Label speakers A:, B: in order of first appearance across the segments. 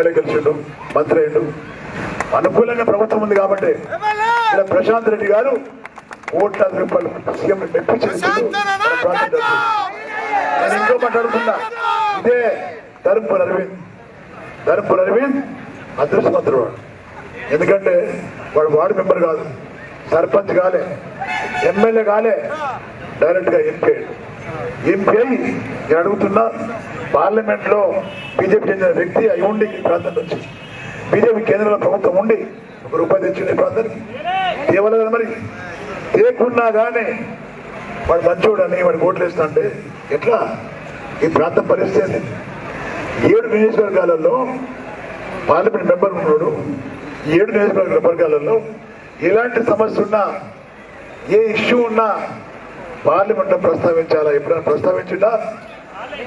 A: MLA గెలిచిండు మంత్రి అయ్యిండు. అనుకూలంగా ప్రభుత్వం ఉంది కాబట్టి ఇలా ప్రశాంత్ రెడ్డి గారు కోట్లాది రూపాయలు సీఎం మెప్పించింది నేను ఇంకో మాట్లాడుతున్నా ఇదే ధర్మపుర అరవింద్. ధర్మపుర అరవింద్ అదృష్టవంతుడు వాడు. ఎందుకంటే వాడు వార్డు మెంబర్ కాదు సర్పంచ్ కాలే ఎమ్మెల్యే కాలే డైరెక్ట్గా ఎంపీ ఎంపీ అయి నేను అడుగుతున్నా పార్లమెంట్లో బీజేపీ చెందిన వ్యక్తి అయి ఉండి ఈ ప్రాంతం నుంచి. బీజేపీ కేంద్రంలో ప్రభుత్వం ఉండి ఒక రూపాయి తెచ్చింది ఈ ప్రాంతానికి. తేవలేదు మరి? తేకున్నా కానీ వాడు మంచోడని వాడు ఓట్లు వేస్తుంటే ఎట్లా? ఈ ప్రాంతం పరిస్థితి ఏడు నియోజకవర్గాలలో పార్లమెంట్ మెంబర్ ఉన్నాడు ఈ ఏడు నియోజకవర్గాలలో ఎలాంటి సమస్య ఉన్నా ఏ ఇష్యూ ఉన్నా పార్లమెంట్లో ప్రస్తావించాలా? ఎప్పుడైనా ప్రస్తావించిందా?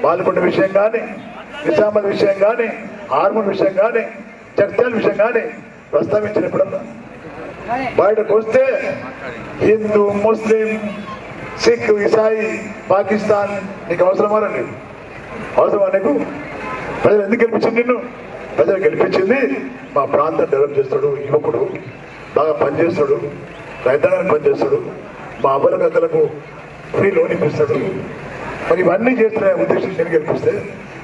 A: బాలకొండ విషయం కానీ నిజామాబాద్ విషయం కానీ హార్మోన్ విషయం కానీ చర్చల విషయం కానీ ప్రస్తావించిన ఎప్పుడన్నా బయటకు వస్తే హిందూ ముస్లిం సిక్ ఇసాయి పాకిస్తాన్ నీకు అవసరమా నీకు? అవసరమా నీకు? ప్రజలు ఎందుకు గెలిపించింది నిన్ను? ప్రజలు గెలిపించింది మా ప్రాంతం డెవలప్ చేస్తాడు యువకుడు బాగా పనిచేస్తాడు రైతాంగానికి పనిచేస్తాడు మా అవ్వల గద్దలకు ఫ్రీ లోన్ ఇప్పిస్తాడు. మరి ఇవన్నీ చేస్తున్న ఉద్దేశం నేను గెలిపిస్తే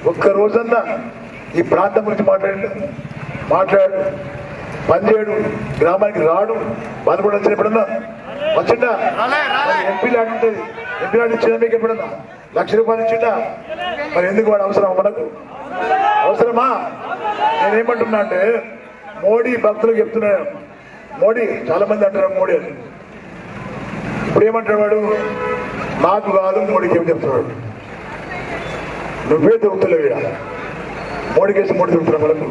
A: ఒక్క రోజన్నా ఈ ప్రాంతం గురించి మాట్లాడి మాట్లాడు. పనిచేయడు. గ్రామానికి రాడు. కూడా వచ్చిన ఎప్పుడన్నా? వచ్చిందా ఎంపీ లాంటి ఉంటుంది ఎంపీ లాంటి ఇచ్చిన మీకు ఎప్పుడన్నా? లక్ష రూపాయలు ఇచ్చిందా మరి ఎందుకు వాడు అవసరం మనకు అవసరమా? నేనేమంటున్నా అంటే మోడీ భక్తులకు చెప్తున్నాను మోడీ చాలా మంది అంటారు మోడీ అని. ఇప్పుడు ఏమంటాడు వాడు? నాకు కాదు మోడీకి ఏం చెప్తున్నాడు? నువ్వే దొరుకుతలేవు మోడీ కేసు మోడీ దొరుకుతున్నావు మనకు